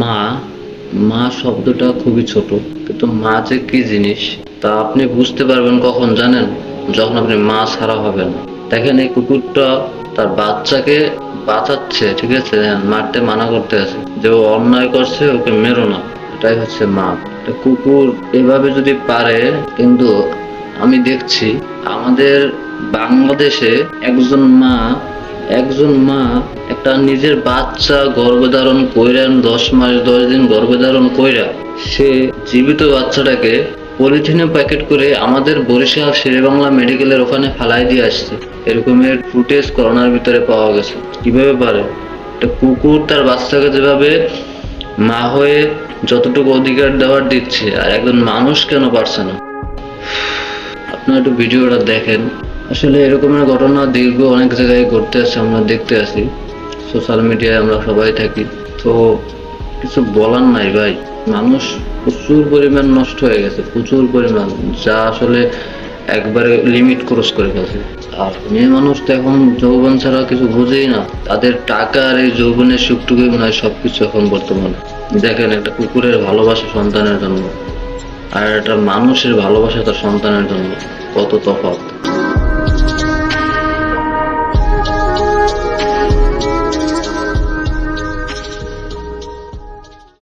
মা মা শব্দটা খুবই ছোট, কিন্তু মা যে কি জিনিস, তা আপনি বুঝতে পারবেন কখন জানেন? যখন আপনি মা ছাড়া হবেন। দেখেন এই কুকুরটা তার বাচ্চাকে বাঁচাচ্ছে, ঠিক আছে? মারতে মানা করতে আছে। যে ও অন্যায় করছে, ওকে মেরো না। এটাই হচ্ছে মা। কুকুর এভাবে যদি পারে, কিন্তু আমি দেখছি আমাদের বাংলাদেশে একজন মা একজন মা একটা নিজের বাচ্চা গর্ভধারণ কইরা দশ মাস, দশ দিন গর্ভধারণ কইরা সে জীবিত বাচ্চাটাকে পলিথিনে প্যাকেট করে আমাদের বরিশাল শেরেবাংলা মেডিকেলের ওখানে ফালাই দিয়ে আসছে। এরকমের ফুটেজ করোনার ভিতরে পাওয়া গেছে। কীভাবে পারে? একটা কুকুর তার বাচ্চাকে যেভাবে মা হয়ে যতটুকু অধিকার দেওয়ার দিচ্ছে, আর একজন মানুষ কেন পারছে না? আপনারা একটু ভিডিওটা দেখেন। আসলে এরকমের ঘটনা দীর্ঘ অনেক জায়গায় ঘটতে আছে, আমরা দেখতে আছি সোশ্যাল মিডিয়ায় আমরা সবাই থাকি। তো কিছু বলার নাই ভাই। মানুষ প্রচুর পরিমাণ নষ্ট হয়ে গেছে, প্রচুর পরিমাণ। যা আসলে একবারে লিমিট ক্রস করে গেছে আর মেয়ে মানুষ তো এখন যৌবন ছাড়া কিছু বোঝেই না। তাদের টাকা আর এই যৌবনের সুখটুকুই মনে হয় সবকিছু এখন বর্তমানে। দেখেন একটা কুকুরের ভালোবাসা সন্তানের জন্য, আর একটা মানুষের ভালোবাসা তার সন্তানের জন্য। কত তফাৎ।